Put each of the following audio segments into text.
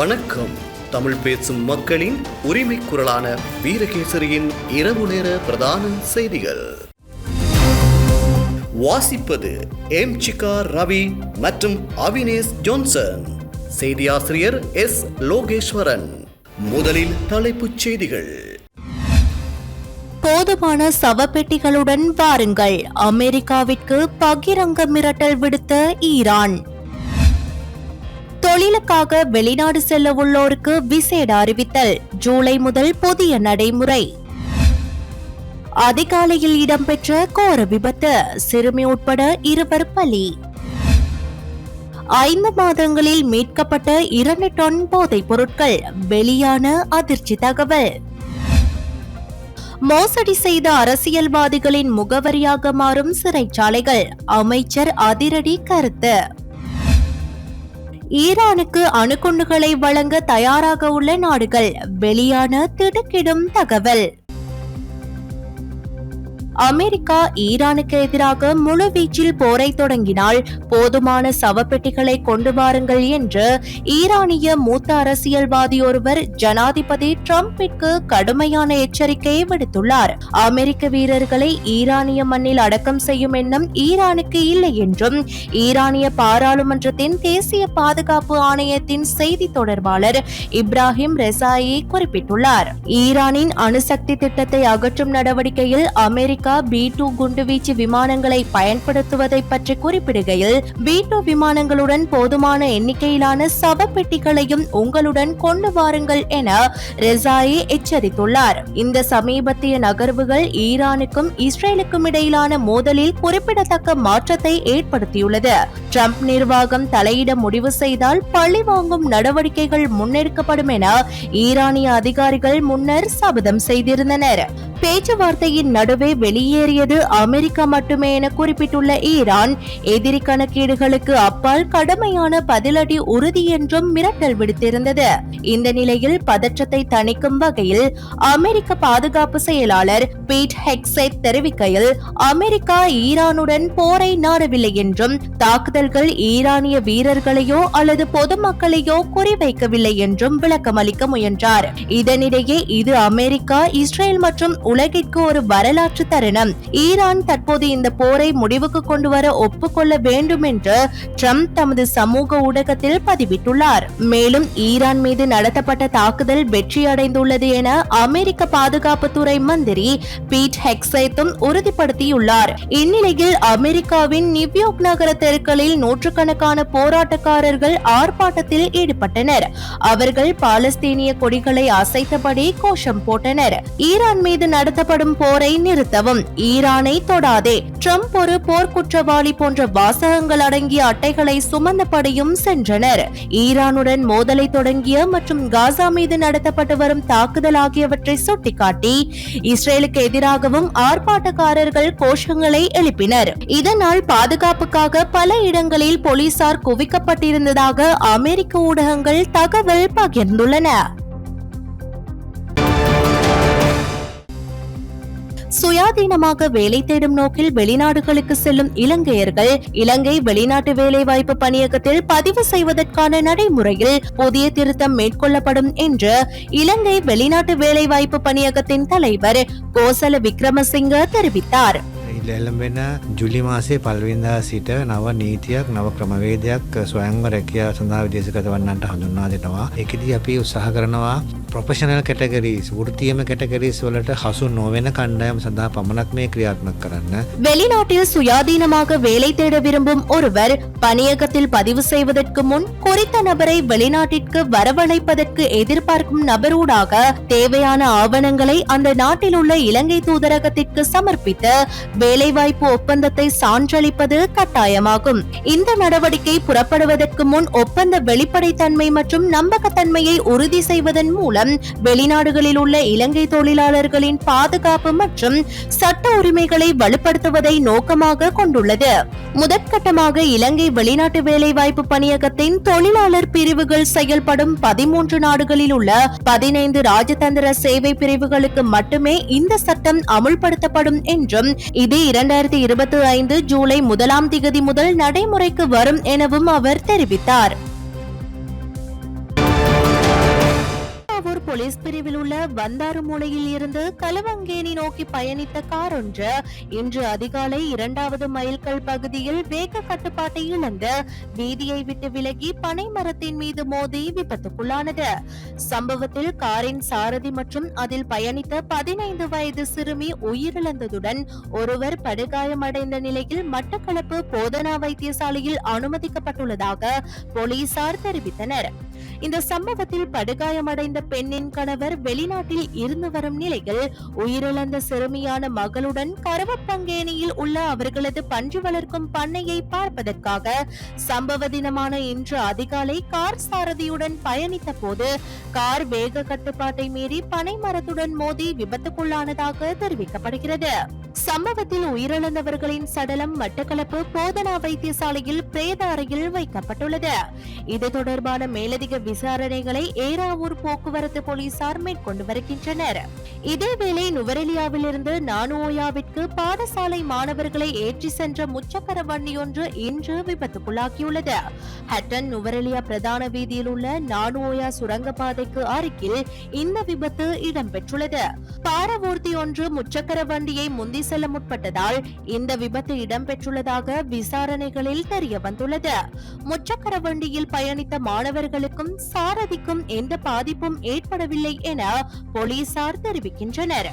வணக்கம். தமிழ் பேசும் மக்களின் உரிமை குரலான வீரகேசரியின் இரவு நேர பிரதான செய்திகள். வாசிப்பது எம் சிகா ரவி மற்றும் அவினேஷ் ஜோன்சன். செய்தியாசிரியர் எஸ் லோகேஸ்வரன். முதலில் தலைப்புச் செய்திகள். போதுமான சவப்பெட்டிகளுடன் வாருங்கள். அமெரிக்காவிற்கு பகிரங்க மிரட்டல் விடுத்த ஈரான். தொழிலுக்காக வெளிநாடு செல்ல உள்ளோருக்கு விசேட அறிவித்தல் ஜூலை முதல் புதிய நடைமுறை. அதிகாலையில் இடம்பெற்ற கோர விபத்து சிறுமி உட்பட இருவர் பலி. ஐந்து மாதங்களில் மீட்கப்பட்ட இரண்டு டன் போதைப் பொருட்கள் வெளியான அதிர்ச்சி தகவல். மோசடி செய்த அரசியல்வாதிகளின் முகவரியாக மாறும் சிறைச்சாலைகள் அமைச்சர் அதிரடி கருத்து. ஈரானுக்கு அணுகுண்டுகளை வழங்க தயாராக உள்ள நாடுகள். வெளியான திடுக்கிடும் தகவல். அமெரிக்கா ஈரானுக்கு எதிராக முழுவீச்சில் போரை தொடங்கினால் போதுமான சவப்பெட்டிகளை கொண்டு வாருங்கள் என்று ஈரானிய மூத்த அரசியல்வாதி ஒருவர் ஜனாதிபதி டிரம்பிற்கு கடுமையான எச்சரிக்கையை விடுத்துள்ளார். அமெரிக்க வீரர்களை ஈரானிய மண்ணில் அடக்கம் செய்யும் எண்ணம் ஈரானுக்கு இல்லை என்றும் ஈரானிய பாராளுமன்றத்தின் தேசிய பாதுகாப்பு ஆணையத்தின் செய்தி தொடர்பாளர் இப்ராஹிம் ரெசாயி குறிப்பிட்டுள்ளார். ஈரானின் அணுசக்தி திட்டத்தை அகற்றும் நடவடிக்கையில் அமெரிக்கா பி டூ குண்டுவீச்சு விமானங்களை பயன்படுத்துவதை பற்றி குறிப்பிடுகையில் பி டூ விமானங்களுடன் போதுமான எண்ணிக்கையிலான சவப்பெட்டிகளையும் உங்களுடன் கொண்டு வாருங்கள் என ரெசாயி எச்சரித்துள்ளார். இந்த சமீபத்திய நகர்வுகள் ஈரானுக்கும் இஸ்ரேலுக்கும் இடையிலான மோதலில் குறிப்பிடத்தக்க மாற்றத்தை ஏற்படுத்தியுள்ளது. ட்ரம்ப் நிர்வாகம் தலையிட முடிவு செய்தால் பழி வாங்கும் நடவடிக்கைகள் முன்னெடுக்கப்படும் என ஈரானிய அதிகாரிகள் முன்னர் சபதம் செய்திருந்தனர். பேச்சுவார்த்தையின் நடுவே வெளியேறியது அமெரிக்கா மட்டுமே என குறிப்பிட்டுள்ள ஈரான். எதிரி கணக்கீடுகளுக்கு அப்பால் கடுமையான பதிலடி உறுதி என்றும் மிரட்டல் விடுத்திருந்தது. இந்த நிலையில் பதற்றத்தை தணிக்கும் வகையில் அமெரிக்க பாதுகாப்பு செயலாளர் பீட் ஹெக்ஸெட் தெரிவிக்கையில் அமெரிக்கா ஈரானுடன் போரை நாடவில்லை என்றும் தாக்குதல்கள் ஈரானிய வீரர்களையோ அல்லது பொதுமக்களையோ குறிவைக்கவில்லை என்றும் விளக்கமளிக்க முயன்றார். இதனிடையே இது அமெரிக்கா இஸ்ரேல் மற்றும் உலகிற்கு ஒரு வரலாற்று தருணம். ஈரான் தற்போது இந்த போரை முடிவுக்கு கொண்டு வர ஒப்புக்கொள்ள வேண்டும் என்று ட்ரம்ப் தமது சமூக ஊடகத்தில் பதிவிட்டுள்ளார். மேலும் ஈரான் மீது நடத்தப்பட்ட தாக்குதல் வெற்றியடைந்துள்ளது என அமெரிக்க பாதுகாப்புத்துறை மந்திரி பீட் ஹெக்ஸைத்தும் உறுதிப்படுத்தியுள்ளார். இந்நிலையில் அமெரிக்காவின் நியூயார்க் நகர தெருக்களில் நூற்றுக்கணக்கான போராட்டக்காரர்கள் ஆர்ப்பாட்டத்தில் ஈடுபட்டனர். அவர்கள் பாலஸ்தீனிய கொடிகளை அசைத்தபடி கோஷம் போட்டனர். ஈரான் மீது நடத்தப்படும் போரை நிறுத்தவும். ஈரானை தொடாதே. ட்ரம்ப் ஒரு போர்க்குற்றவாளி போன்ற வாசகங்கள் அடங்கிய அட்டைகளை சுமந்தபடியும் சென்றனர். ஈரானுடன் மோதலை தொடங்கிய மற்றும் காசா மீது நடத்தப்பட்டு வரும் தாக்குதல் ஆகியவற்றை சுட்டிக்காட்டி இஸ்ரேலுக்கு எதிராகவும் ஆர்ப்பாட்டக்காரர்கள் கோஷங்களை எழுப்பினர். இதனால் பாதுகாப்புக்காக பல இடங்களில் போலீசார் குவிக்கப்பட்டிருந்ததாக அமெரிக்க ஊடகங்கள் தகவல் பகிர்ந்துள்ளன. சுயாதீனமாக வேலை தேடும் நோக்கில் வெளிநாடுகளுக்கு செல்லும் இலங்கையர்கள் இலங்கை வெளிநாட்டு வேலைவாய்ப்பு பணியகத்தில் பதிவு செய்வதற்கான நடைமுறையில் புதிய திருத்தம் மேற்கொள்ளப்படும் என்று இலங்கை வெளிநாட்டு வேலைவாய்ப்பு பணியகத்தின் தலைவர் கோசல விக்ரமசிங்க தெரிவித்தார். එල්ලඹෙන ජුලි මාසේ පල්වින්දා සිට නව නීතියක් නව ක්‍රමවේදයක් ස්වයංව රැකියා සඳහා විදේශගත වන්නන්ට හඳුන්වා දෙනවා. එකදී අපි උත්සාහ කරනවා ප්‍රොෆෙෂනල් කැටගරීස් වෘතියම කැටගරීස් වලට හසු නොවෙන කණ්ඩායම් සඳහා පමණක් මේ ක්‍රියාත්මක කරන්න. வெளிநாட்டில் சுயாதீனமாக வேலை தேட விரும்பும் ஒருவர் பணியகத்தில் பதிவு செய்வதற்கு முன் குறித்த நபரை வெளிநாட்டிற்கு வரவழைப்பதற்கு எதிர்பார்க்கும் நபரூடாக தேவையான ஆவணங்களை அந்த நாட்டில் உள்ள இலங்கை தூதரகத்திற்கு சமர்ப்பித்து வேலைவாய்ப்பு ஒப்பந்தத்தை சான்றளிப்பது கட்டாயமாகும். இந்த நடவடிக்கை புறப்படுவதற்கு முன் ஒப்பந்த வெளிப்படைத்தன்மை மற்றும் நம்பகத்தன்மையை உறுதி செய்வதன் மூலம் வெளிநாடுகளில் உள்ள இலங்கை தொழிலாளர்களின் பாதுகாப்பு மற்றும் சட்ட உரிமைகளை வலுப்படுத்துவதை நோக்கமாக கொண்டுள்ளது. முதற்கட்டமாக இலங்கை வெளிநாட்டு வேலைவாய்ப்பு பணியகத்தின் தொழிலாளர் பிரிவுகள் செயல்படும் பதிமூன்று நாடுகளில் உள்ள பதினைந்து ராஜதந்திர சேவை பிரிவுகளுக்கு மட்டுமே இந்த சட்டம் அமுல்படுத்தப்படும் என்றும் இதே இரண்டாயிரத்தி இருபத்தி ஐந்து ஜூலை முதலாம் திகதி முதல் நடைமுறைக்கு வரும் எனவும் அவர் தெரிவித்தார். போலீஸ் பிரிவில் உள்ள வந்தாறு மூலையில் இருந்து கலவங்கேணி நோக்கி பயணித்த கார் ஒன்று இன்று அதிகாலை இரண்டாவது மைல்கல் பகுதியில் வேக கட்டுப்பாட்டை இழந்து வீதியை விட்டு விலகி பனை மரத்தின் மீது மோதி விபத்துக்குள்ளானது. சம்பவத்தில் காரின் சாரதி மற்றும் அதில் பயணித்த பதினைந்து வயது சிறுமி உயிரிழந்ததுடன் ஒருவர் படுகாயமடைந்த நிலையில் மட்டக்களப்பு போதனா வைத்தியசாலையில் அனுமதிக்கப்பட்டுள்ளதாக போலீசார் தெரிவித்தனர். இந்த சம்பவத்தில் படுகாயமடைந்த பெண் பெண்ணின் கணவர் வெளிநாட்டில் இருந்து வரும் நிலையில் உயிரிழந்த சிறுமியான மகளுடன் கரவப்பங்கேணியில் உள்ள அவர்களது பன்றி வளர்க்கும் பண்ணையை பார்ப்பதற்காக சம்பவ தினமான இன்று அதிகாலை கார் சாரதியுடன் பயணித்த போது கார் வேக கட்டுப்பாட்டை மீறி பனை மரத்துடன் மோதி விபத்துக்குள்ளானதாக தெரிவிக்கப்படுகிறது. சம்பவத்தில் உயிரிழந்தவர்களின் சடலம் மட்டக்களப்பு போதனா வைத்தியசாலையில் பிரேத அறையில் வைக்கப்பட்டுள்ளது. இது தொடர்பான மேலதிக விசாரணைகளை ஏராவூர் போக்குவரத்து போலீசார் மேற்கொண்டு வருகின்றனர். இதேவேளை நுவரெலியாவிலிருந்து நானுஓயாவிற்கு பாடசாலை மாணவர்களை ஏற்றி சென்ற முச்சக்கர வண்டியொன்று இன்று விபத்துக்குள்ளாகியுள்ளது. ஹட்டன் நுவரெலியா பிரதான வீதியில் உள்ள நானுஓயா சுரங்கப்பாதைக்கு அருகில் இந்த விபத்து இடம்பெற்றுள்ளது. பாரவூர்த்தி ஒன்று முச்சக்கர வண்டியை முந்தி செல்ல முற்பட்டதால் இந்த விபத்து இடம்பெற்றுள்ளதாக விசாரணைகளில் தெரிய வந்துள்ளது முச்சக்கர வண்டியில் பயணித்த மாணவர்களுக்கும் சாரதிக்கும் எந்த பாதிப்பும் ஏற்ப காணப்படவில்லை என போலீசார் தெரிவிக்கின்றனர்.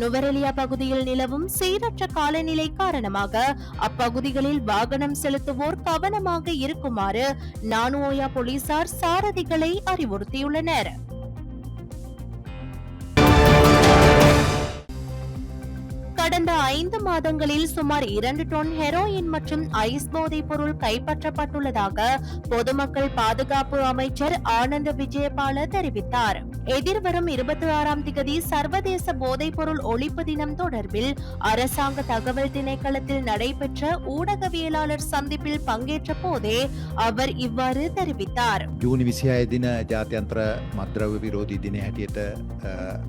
நுவரெலியா பகுதியில் நிலவும் சீரற்ற காலநிலை காரணமாக அப்பகுதிகளில் வாகனம் செலுத்துவோர் கவனமாக இருக்குமாறு நானுஓயா போலீசார் சாரதிகளை அறிவுறுத்தியுள்ளனர். கடந்த ஐந்து மாதங்களில் சுமார் இரண்டு டொன் ஹெரோயின் மற்றும் ஐஸ் போதைப் பொருள் கைப்பற்றப்பட்டுள்ளதாக பொதுமக்கள் பாதுகாப்பு அமைச்சர் ஆனந்த விஜயபால தெரிவித்தார். எதிர்வரும் இருபத்தி ஆறாம் திகதி சர்வதேச போதைப் பொருள் ஒழிப்பு தினம் தொடர்பில் அரசாங்க தகவல் திணைக்களத்தில் நடைபெற்ற ஊடகவியலாளர் சந்திப்பில் பங்கேற்ற போதே அவர் இவ்வாறு தெரிவித்தார். ஜூன் விசியாய தின ஜாத்தியந்திர மத்ரவ விரோதி தின ஹட்டியத்தை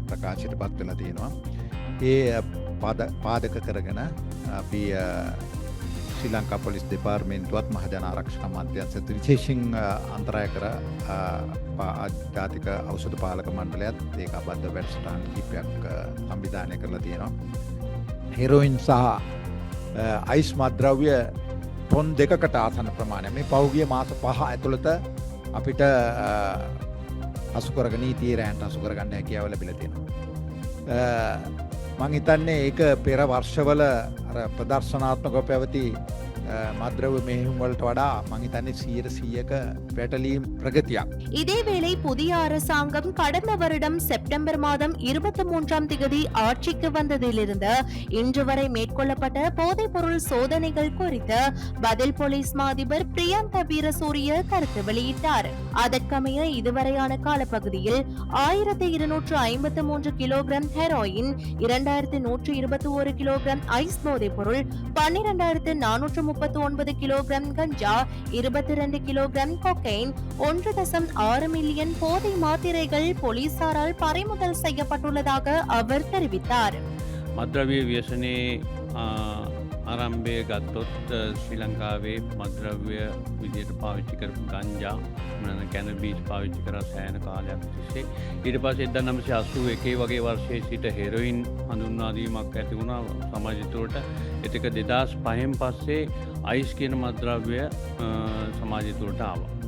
பிரகாசிட்டு பார்த்துள்ளது ඒ පාදක කරගෙන අපි අ, ශ්‍රී ලංකා පොලිස් දෙපාර්මෙන්තුවත් මහජන ආරක්ෂක මන්ත්‍යන්සත විශේෂෙන් අ, අන්තරය කර අ, පා- ජාතික අවසුද පාලක මණ්ඩලයත් ඒක අබද්ධ වැඩස්ටාන් කිපයක් සම්විධානය කරලා තියෙනවා. හෙරෝයින් සහ අ, අයිස් මද්‍රව්‍ය ටොන් දෙකට ආසන ප්‍රමාණය මේ පෞගිය මාස පහ ඇතුළත අපිට අසුකරග නීතිය රෑන්ට අසුකරගන්න හැකියාව ලැබිල තියෙනවා. මං හිතන්නේ ඒක පෙර වර්ෂවල අර ප්‍රදර්ශනාත්මක පැවති මද්‍රව මෙහෙුම්වලට වඩා මංහිතන්නේ සීර සීයක පැටලීම් ප්‍රගතියක්. இதேவேளை புதிய அரசாங்கம் கடந்த வருடம் செப்டம்பர் மாதம் இருபத்தி மூன்றாம் திகதி ஆட்சிக்கு வந்ததிலிருந்து இன்று வரை மேற்கொள்ளப்பட்ட போதைப்பொருள் சோதனைகள் குறித்து பதில் போலீஸ் மாதிபர் பிரியந்த வீரசூரிய கருத்து வெளியிட்டார் அதற்கமைய இதுவரையான காலப்பகுதியில் ஆயிரத்தி இருநூற்று ஐம்பத்து மூன்று கிலோகிராம் ஹெரோயின் இரண்டாயிரத்து நூற்று இருபத்தி ஒரு கிலோகிராம் ஐஸ் போதைப் பொருள் பன்னிரண்டாயிரத்து நானூற்று முப்பத்தி ஒன்பது கிலோகிராம் கஞ்சா இருபத்தி இரண்டு கிலோகிராம் கொக்கைன் ஒன்று தசம் ஆறு மில்லியன் போதை மாத்திரைகள் போலீசாரால் பறிமுதல் செய்யப்பட்டுள்ளதாக அவர் தெரிவித்தார். மத்ரவிய வியசனே ආරම්භය ගත්තොත් අ, ශ්‍රී ලංකාවේ මද්‍රව්‍ය විදියට පාවිච්චි කරපු ගංජා මන කැනබීස් පාවිච්චි කර සෑන කාලයක් තිස්සේ ඊට පස් එද නමසි අස්සු එකේ වගේ වර්ෂය සිට හෙරොයින් හඳුන්වාදීමක් ඇති වුණා සමාජතුවට එතක දෙදස් පහෙන් පස්සේ අයිස් කියන මද්‍රව්‍ය සමාජතුවට ආවා.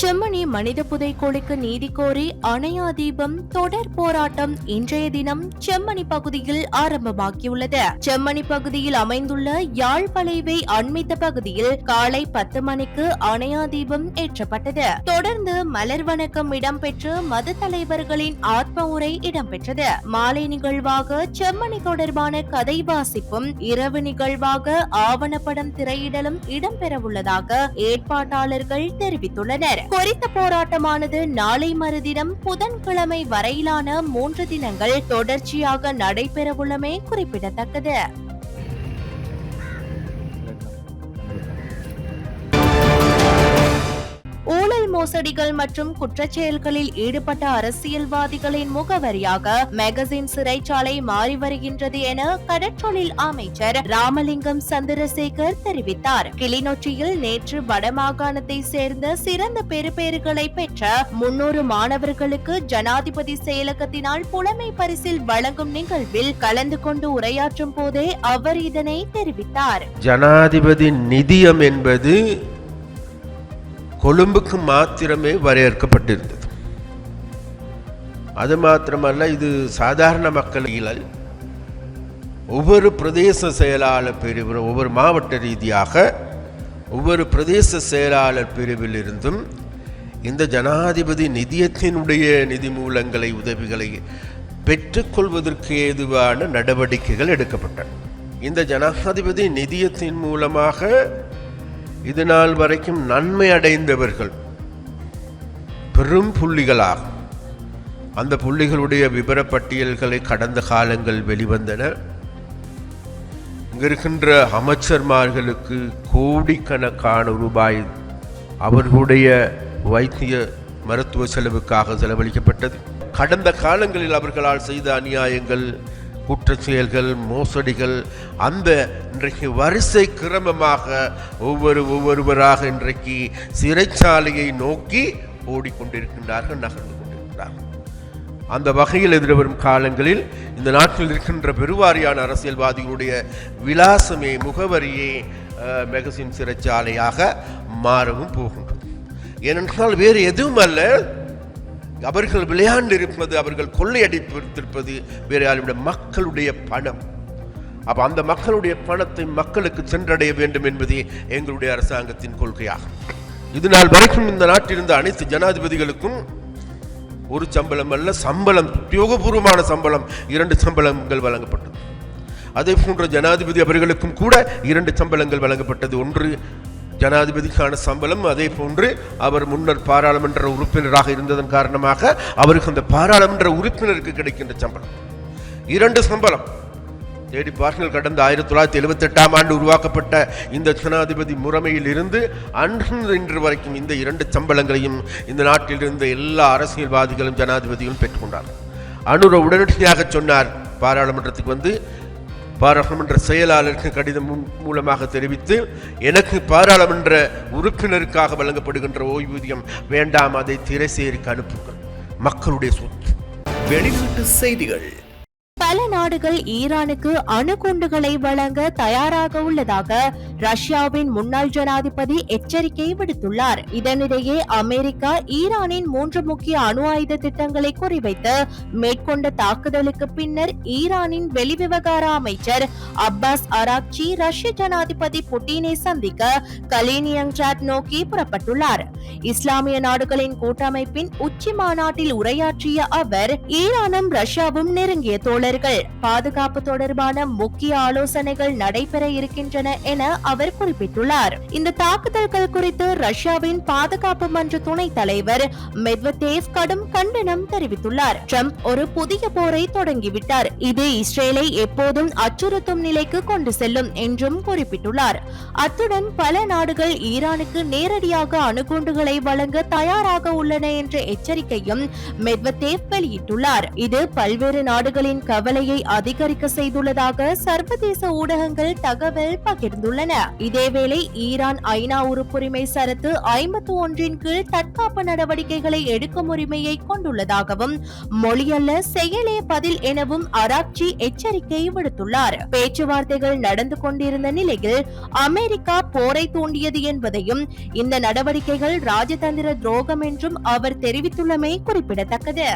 செம்மணி மனித புதைக்கோளுக்கு நீதி கோரி அணையா தீபம் தொடர் போராட்டம் இன்றைய தினம் செம்மணி பகுதியில் ஆரம்பமாகியுள்ளது. செம்மணி பகுதியில் அமைந்துள்ள யாழ் வளைவை அண்மித்த பகுதியில் காலை பத்து மணிக்கு அணையா தீபம் ஏற்றப்பட்டது. தொடர்ந்து மலர் வணக்கம் இடம்பெற்று மத தலைவர்களின் ஆத்ம உரை இடம்பெற்றது. மாலை நிகழ்வாக செம்மணி தொடர்பான கதை வாசிப்பும் இரவு நிகழ்வாக ஆவணப்படம் திரையிடலும் இடம்பெறவுள்ளதாக ஏற்பாட்டாளர்கள் தெரிவித்துள்ளனர். குறித்த போராட்டமானது நாளை மறுதினம் புதன்கிழமை வரையிலான மூன்று தினங்கள் தொடர்ச்சியாக நடைபெறவுள்ளமை குறிப்பிடத்தக்கது. மோசடிகள் மற்றும் குற்றச்செயல்களில் ஈடுபட்ட அரசியல்வாதிகளின் முகவரியாக மேகசின் சிறைச்சாலை மாறி வருகின்றது என கடற்றொழில் அமைச்சர் ராமலிங்கம் சந்திரசேகர் தெரிவித்தார். கிளிநொச்சியில் நேற்று வடமாகாணத்தை சேர்ந்த சிறந்த பெறுபேறுகளை பெற்ற முன்னூறு மாணவர்களுக்கு ஜனாதிபதி செயலகத்தினால் புலமை பரிசில் வழங்கும் நிகழ்வில் கலந்து கொண்டு உரையாற்றும் போதே அவர் இதனை தெரிவித்தார். ஜனாதிபதி நிதியம் என்பது கொழும்புக்கு மாத்திரமே வரையறுக்கப்பட்டிருந்தது. அது மாத்திரமல்ல இது சாதாரண மக்கள் ஒவ்வொரு பிரதேச செயலாளர் பிரிவு ஒவ்வொரு மாவட்ட ரீதியாக ஒவ்வொரு பிரதேச செயலாளர் பிரிவிலிருந்தும் இந்த ஜனாதிபதி நிதியத்தினுடைய நிதி மூலங்களை உதவிகளை பெற்றுக்கொள்வதற்கு ஏதுவான நடவடிக்கைகள் எடுக்கப்பட்டன. இந்த ஜனாதிபதி நிதியத்தின் மூலமாக இது நாள் வரைக்கும் நன்மை அடைந்தவர்கள் பெரும் புள்ளிகளாகும். அந்த புள்ளிகளுடைய விபரப்பட்டியல்களை கடந்த காலங்கள் வெளிவந்தன. இங்க இருக்கின்ற அமைச்சர்மார்களுக்கு கோடிக்கணக்கான ரூபாய் அவர்களுடைய வைத்திய மருத்துவ செலவுக்காக செலவழிக்கப்பட்டது. கடந்த காலங்களில் அவர்களால் செய்த அநியாயங்கள் குற்ற செயல்கள் மோசடிகள் அந்த இன்றைக்கு வரிசை கிரமமாக ஒவ்வொரு ஒவ்வொருவராக இன்றைக்கு சிறைச்சாலையை நோக்கி ஓடிக்கொண்டிருக்கின்றார்கள் நகர்ந்து கொண்டிருக்கிறார்கள். அந்த வகையில் எதிர்வரும் காலங்களில் இந்த நாட்டில் இருக்கின்ற பெருவாரியான அரசியல்வாதிகளுடைய விலாசமே முகவரியே மெகசின் சிறைச்சாலையாக மாறவும் போகின்றது. ஏனென்றால் வேறு எதுவும் அல்ல அவர்கள் விளையாண்டு இருப்பது அவர்கள் கொள்ளையடித்திருப்பது வேறு யாருடைய மக்களுடைய பணம். அப்போ அந்த மக்களுடைய பணத்தை மக்களுக்கு சென்றடைய வேண்டும் என்பதே எங்களுடைய அரசாங்கத்தின் கொள்கையாகும் இது நாள் வரைக்கும் இந்த நாட்டில் இருந்த அனைத்து ஜனாதிபதிகளுக்கும் ஒரு சம்பளம் அல்ல சம்பளம் உத்தியோகபூர்வமான சம்பளம் இரண்டு சம்பளங்கள் வழங்கப்பட்டது. அதே போன்ற ஜனாதிபதி அவர்களுக்கும் கூட இரண்டு சம்பளங்கள் வழங்கப்பட்டது. ஒன்று ஜனாதிபதிக்கான சம்பளம் அதே போன்று அவர் முன்னர் பாராளுமன்ற உறுப்பினராக இருந்ததன் காரணமாக அவருக்கு அந்த பாராளுமன்ற உறுப்பினருக்கு கிடைக்கின்ற சம்பளம். இரண்டு சம்பளம். தேடி பாருங்கள் கடந்த ஆயிரத்தி தொள்ளாயிரத்தி எழுபத்தெட்டாம் ஆண்டு உருவாக்கப்பட்ட இந்த ஜனாதிபதி முறைமையில் இருந்து அன்று இன்று வரைக்கும் இந்த இரண்டு சம்பளங்களையும் இந்த நாட்டில் இருந்த எல்லா அரசியல்வாதிகளும் ஜனாதிபதிகளும் பெற்றுக்கொண்டார்கள். அனுர உடனடியாக சொன்னார் பாராளுமன்றத்துக்கு வந்து பாராளுமன்ற செயலாளருக்கு கடிதம் மூலமாக தெரிவித்து எனக்கு பாராளுமன்ற உறுப்பினருக்காக வழங்கப்படுகின்ற ஓய்வூதியம் வேண்டாம் அதை திரைசேரிக்கு அனுப்புங்கள். மக்களுடைய சொத்து. வெளிநாட்டு செய்திகள். பல நாடுகள் ஈரானுக்கு அணுகுண்டுகளை வழங்க தயாராக உள்ளதாக ரஷ்யாவின் முன்னாள் ஜனாதிபதி எச்சரிக்கை விடுத்துள்ளார். இதனிடையே அமெரிக்கா ஈரானின் மூன்று முக்கிய அணு ஆயுத திட்டங்களை குறிவைத்து மேற்கொண்ட தாக்குதலுக்கு பின்னர் ஈரானின் வெளிவிவகார அமைச்சர் அப்பாஸ் அராக்சி ரஷ்ய ஜனாதிபதி புட்டினை சந்திக்க கலினியங்ராட் நோக்கி புறப்பட்டுள்ளார். இஸ்லாமிய நாடுகளின் கூட்டமைப்பின் உச்சி மாநாட்டில் உரையாற்றிய அவர் ஈரானும் ரஷ்யாவும் நெருங்கிய தோழர்கள் பாதுகாப்பு தொடர்பான முக்கிய ஆலோசனைகள் நடைபெற இருக்கின்றன என அவர் குறிப்பிட்டுள்ளார். இந்த தாக்குதல்கள் குறித்து ரஷ்யாவின் பாதுகாப்பு மன்ற துணைத் தலைவர் மெத்வதேவ் கடும் கண்டனம் தெரிவித்துள்ளார். ட்ரம்ப் ஒரு புதிய போரை தொடங்கிவிட்டார். இது இஸ்ரேலை எப்போதும் அச்சுறுத்தும் நிலைக்கு கொண்டு செல்லும் என்றும் குறிப்பிட்டுள்ளார். அத்துடன் பல நாடுகள் ஈரானுக்கு நேரடியாக அணுகுண்டுகளை வழங்க தயாராக உள்ளன என்ற எச்சரிக்கையும் மெத்வதேவ் வெளியிட்டுள்ளார். இது பல்வேறு நாடுகளின் கவலையை அதிகரிக்க செய்துள்ளதாக சர்வதேச ஊடகங்கள் தகவல் பகிர்ந்துள்ளன. இதேவேளை ஈரான் ஐநா உறுப்புரிமை சரத்து ஐம்பத்து ஒன்றின் கீழ் தற்காப்பு நடவடிக்கைகளை எடுக்கும் உரிமையை கொண்டுள்ளதாகவும் மொழியல்ல செயலே பதில் எனவும் அராக்சி எச்சரிக்கை விடுத்துள்ளார். பேச்சுவார்த்தைகள் நடந்து கொண்டிருந்த நிலையில் அமெரிக்கா போரை தூண்டியது என்பதையும் இந்த நடவடிக்கைகள் ராஜதந்திர துரோகம் என்றும் அவர் தெரிவித்துள்ளமை குறிப்பிடத்தக்கது.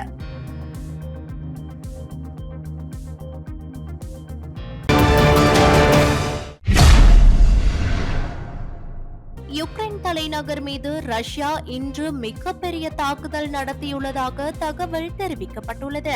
தலைநகர் மீது ரஷ்யா இன்று மிகப்பெரிய தாக்குதல் நடத்தியுள்ளதாக தகவல் தெரிவிக்கப்பட்டுள்ளது.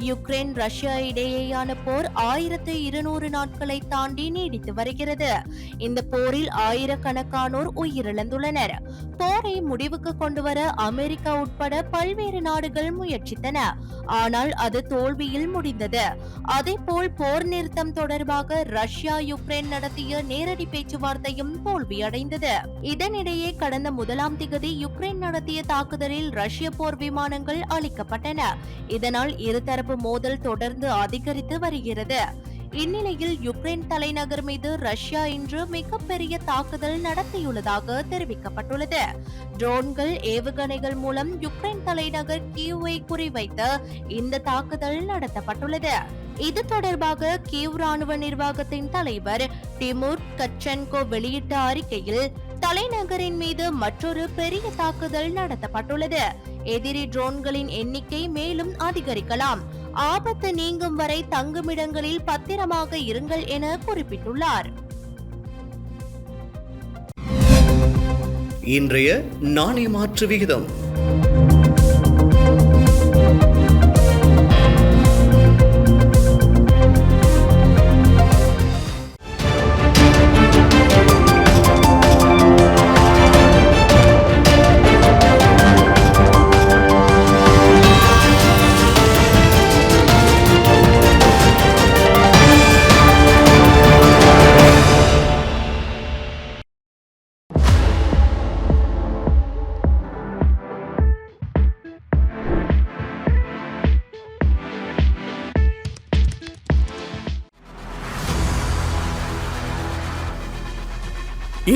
யுக்ரைன் ரஷ்யா இடையேயான போர் ஆயிரத்து இருநூறு நாட்களை தாண்டி நீடித்து வருகிறது. இந்த போரில் ஆயிரக்கணக்கானோர் உயிரிழந்துள்ளனர். போரை முடிவுக்கு கொண்டுவர அமெரிக்கா உட்பட பல்வேறு நாடுகள் முயற்சித்தன. ஆனால் அது தோல்வியில் முடிந்தது. அதேபோல் போர் நிறுத்தம் தொடர்பாக ரஷ்யா யுக்ரைன் நடத்திய நேரடி பேச்சுவார்த்தையும் தோல்வியடைந்தது. இதனிடையே இதற்கிடையே கடந்த முதலாம் திகதி யுக்ரைன் நடத்திய தாக்குதலில் ரஷ்ய போர் விமானங்கள் அளிக்கப்பட்டன இதனால் இருதரப்பு மோதல் தொடர்ந்து அதிகரித்து வருகிறது. இந்நிலையில் யுக்ரைன் தலைநகர் மீது ரஷ்யா இன்று மிகப்பெரிய தாக்குதல் நடத்தியுள்ளதாக தெரிவிக்கப்பட்டுள்ளது. ட்ரோன்கள் ஏவுகணைகள் மூலம் யுக்ரைன் தலைநகர் கியூவை குறிவைத்து இந்த தாக்குதல் நடத்தப்பட்டுள்ளது. இது தொடர்பாக கீவ் ராணுவ நிர்வாகத்தின் தலைவர் டிமுர் கச்சென்கோ வெளியிட்ட அறிக்கையில் தலைநகரின் மீது மற்றொரு பெரிய தாக்குதல் நடத்தப்பட்டுள்ளது. எதிரி ட்ரோன்களின் எண்ணிக்கை மேலும் அதிகரிக்கலாம். ஆபத்து நீங்கும் வரை தங்குமிடங்களில் பத்திரமாக இருங்கள் என குறிப்பிட்டுள்ளார். இன்றைய நாணய மாற்று விகிதம்.